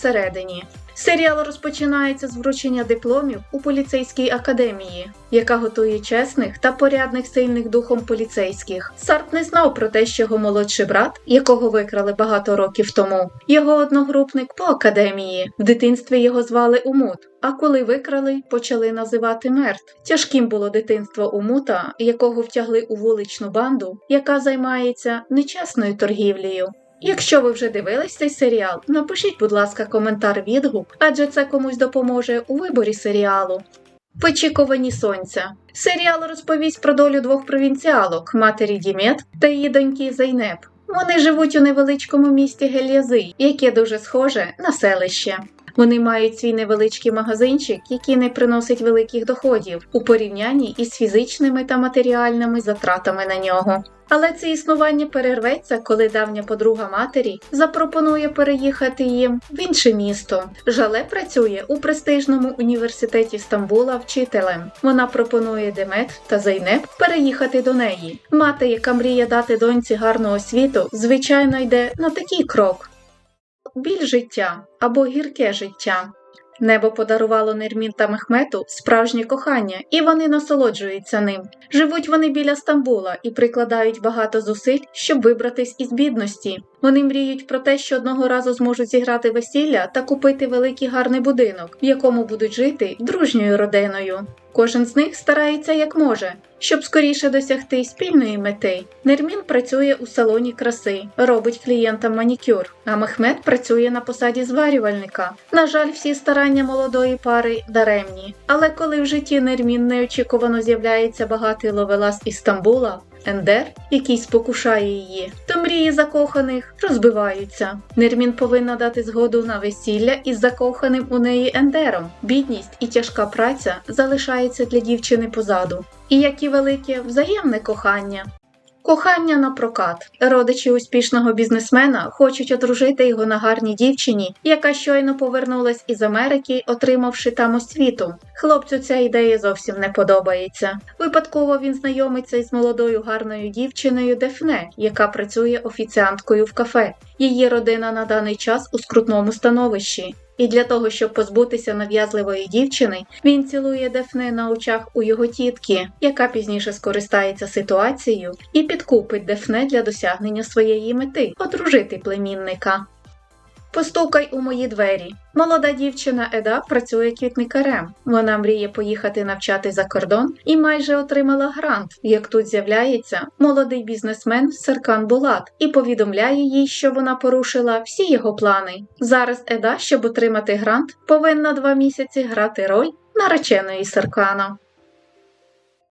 Всередині серіал розпочинається з вручення дипломів у поліцейській академії, яка готує чесних та порядних сильних духом поліцейських. Сарт не знав про те, що його молодший брат, якого викрали багато років тому, його одногрупник по академії. В дитинстві його звали Умут. А коли викрали, почали називати мертв. Тяжким було дитинство Умута, якого втягли у вуличну банду, яка займається нечесною торгівлею. Якщо ви вже дивились цей серіал, напишіть, будь ласка, коментар відгук, адже це комусь допоможе у виборі серіалу. Вичікувані сонця. Серіал розповість про долю двох провінціалок матері Дімет та її доньки Зайнеп. Вони живуть у невеличкому місті Гельязи, яке дуже схоже на селище. Вони мають свій невеличкий магазинчик, який не приносить великих доходів у порівнянні із фізичними та матеріальними затратами на нього. Але це існування перерветься, коли давня подруга матері запропонує переїхати їм в інше місто. Жале працює у престижному університеті Стамбула вчителем. Вона пропонує Демет та Зайнеп переїхати до неї. Мати, яка мріє дати доньці гарну освіту, звичайно йде на такий крок. Біль життя або гірке життя. Небо подарувало Нермін та Мехмету справжнє кохання, і вони насолоджуються ним. Живуть вони біля Стамбула і прикладають багато зусиль, щоб вибратись із бідності. Вони мріють про те, що одного разу зможуть зіграти весілля та купити великий гарний будинок, в якому будуть жити дружньою родиною. Кожен з них старається як може, щоб скоріше досягти спільної мети. Нермін працює у салоні краси, робить клієнтам манікюр, а Мехмед працює на посаді зварювальника. На жаль, всі старання молодої пари даремні. Але коли в житті Нермін неочікувано з'являється багатий ловелас із Стамбула, Ендер, який спокушає її, то мрії закоханих розбиваються. Нермін повинна дати згоду на весілля із закоханим у неї Ендером. Бідність і тяжка праця залишається для дівчини позаду. І як і велике взаємне кохання. Кохання на прокат. Родичі успішного бізнесмена хочуть одружити його на гарній дівчині, яка щойно повернулась із Америки, отримавши там освіту. Хлопцю ця ідея зовсім не подобається. Випадково він знайомиться із молодою гарною дівчиною Дефне, яка працює офіціанткою в кафе. Її родина на даний час у скрутному становищі. І для того, щоб позбутися нав'язливої дівчини, він цілує Дефне на очах у його тітки, яка пізніше скористається ситуацією і підкупить Дефне для досягнення своєї мети одружити племінника. Постукай у мої двері. Молода дівчина Еда працює квітникарем. Вона мріє поїхати навчати за кордон і майже отримала грант. Як тут з'являється молодий бізнесмен Серкан Булат і повідомляє їй, що вона порушила всі його плани. Зараз Еда, щоб отримати грант, повинна два місяці грати роль нареченої Серкана.